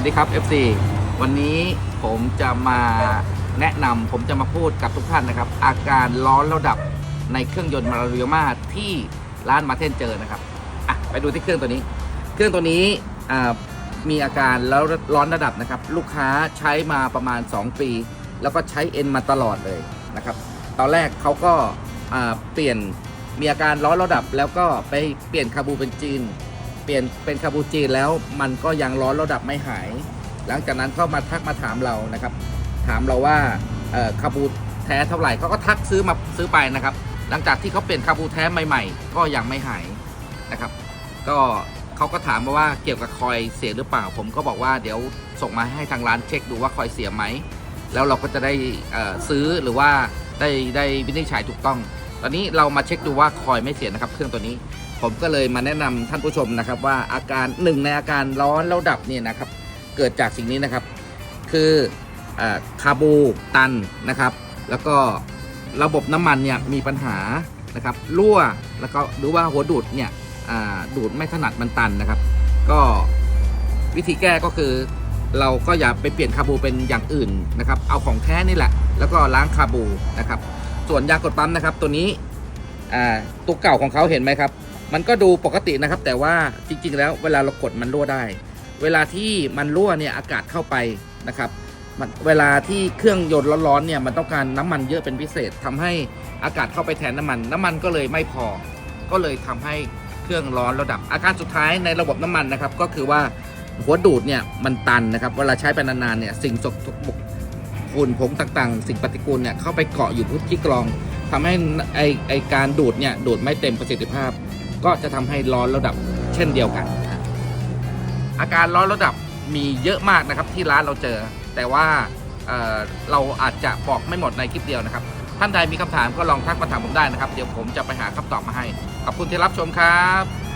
วัสดีครับ FC วันนี้ผมจะมาแนะนำผมจะมาพูดกับทุกท่านนะครับ อาการร้อนระดับในเครื่องยนต์มาริโอมาที่ร้านมาเทนเจอนะครับอะไปดูที่เครื่องตัวนี้ เครื่องตัวนี้มีอาการแล้วร้อนระดับนะครับ ลูกค้าใช้มาประมาณ 2 ปี แล้วก็ใช้เอ็นมาตลอดเลยนะครับ ตอนแรกเขาก็เปลี่ยนมีอาการร้อนระดับแล้วก็ไปเปลี่ยนคาบูเป็นจีน เปลี่ยนเป็นคาบูจีนแล้วมันก็ยังร้อนระดับไม่หาย หลังจากนั้นเข้ามาทักมาถามเรานะครับ ถามเราว่าคาบูแท้เท่าไหร่เขาก็ทักซื้อมาซื้อไปนะครับ หลังจากที่เขาเปลี่ยนคาบูแท้ใหม่ๆ ก็ยังไม่หายนะครับ ก็เขาก็ถามมาว่าเกี่ยวกับคอยเสียหรือเปล่า ผมก็บอกว่าเดี๋ยวส่งมาให้ทางร้านเช็คดูว่าคอยเสียไหมแล้วเราก็จะได้ซื้อหรือว่าได้ได้วินิจฉัยถูกต้อง ตอนนี้เรามาเช็คดูว่าคอยไม่เสียนะครับ เครื่องตัวนี้ ผมก็เลยมาแนะนำท่านผู้ชมนะครับว่าอาการหนึ่งในอาการร้อนแล้วดับเนี่ยนะครับ เกิดจากสิ่งนี้นะครับ คืออาคาบูตันนะครับ แล้วก็ระบบน้ำมันเนี่ยมีปัญหานะครับรั่วแล้วก็หรือว่าหัวดูดเนี่ยดูดไม่ถนัดมันตันนะครับ ก็วิธีแก้ก็คือเราก็อย่าไปเปลี่ยนคาบูเป็นอย่างอื่นนะครับ เอาของแท้นี่แหละ แล้วก็ล้างคาบูนะครับ ส่วนยากดปั๊มนะครับ ตัวนี้ตัวเก่าของเขาเห็นไหมครับ มันก็ดูปกตินะครับ แต่ว่าจริง ๆ แล้วเวลาเรากดมันรั่วได้ เวลาที่มันรั่วเนี่ยอากาศเข้าไปนะครับมันเวลาที่เครื่องยนต์ร้อนๆเนี่ยมันต้องการน้ำมันเยอะเป็นพิเศษทำให้อากาศเข้าไปแทนน้ำมัน น้ำมันก็เลยไม่พอ ก็เลยทำให้เครื่องร้อนระดับ อาการสุดท้ายในระบบน้ำมันนะครับ ก็คือว่าหัวดูดเนี่ยมันตันนะครับ เวลาใช้ไปนานๆเนี่ยสิ่งสกปรกฝุ่นผงต่างๆ สิ่งปฏิกูลเนี่ยเข้าไปเกาะอยู่ที่กรองทำให้ไอไอการดูดเนี่ยดูดไม่เต็มประสิทธิภาพ ก็จะทำให้ร้อนระดับเช่นเดียวกัน อาการร้อนระดับมีเยอะมากนะครับที่ร้านเราเจอ แต่ว่าเเราอาจจะบอกไม่หมดในคลิปเดียวนะครับ ท่านใดมีคำถามก็ลองทักมาถามผมได้นะครับ เดี๋ยวผมจะไปหาคำตอบมาให้ ขอบคุณที่รับชมครับ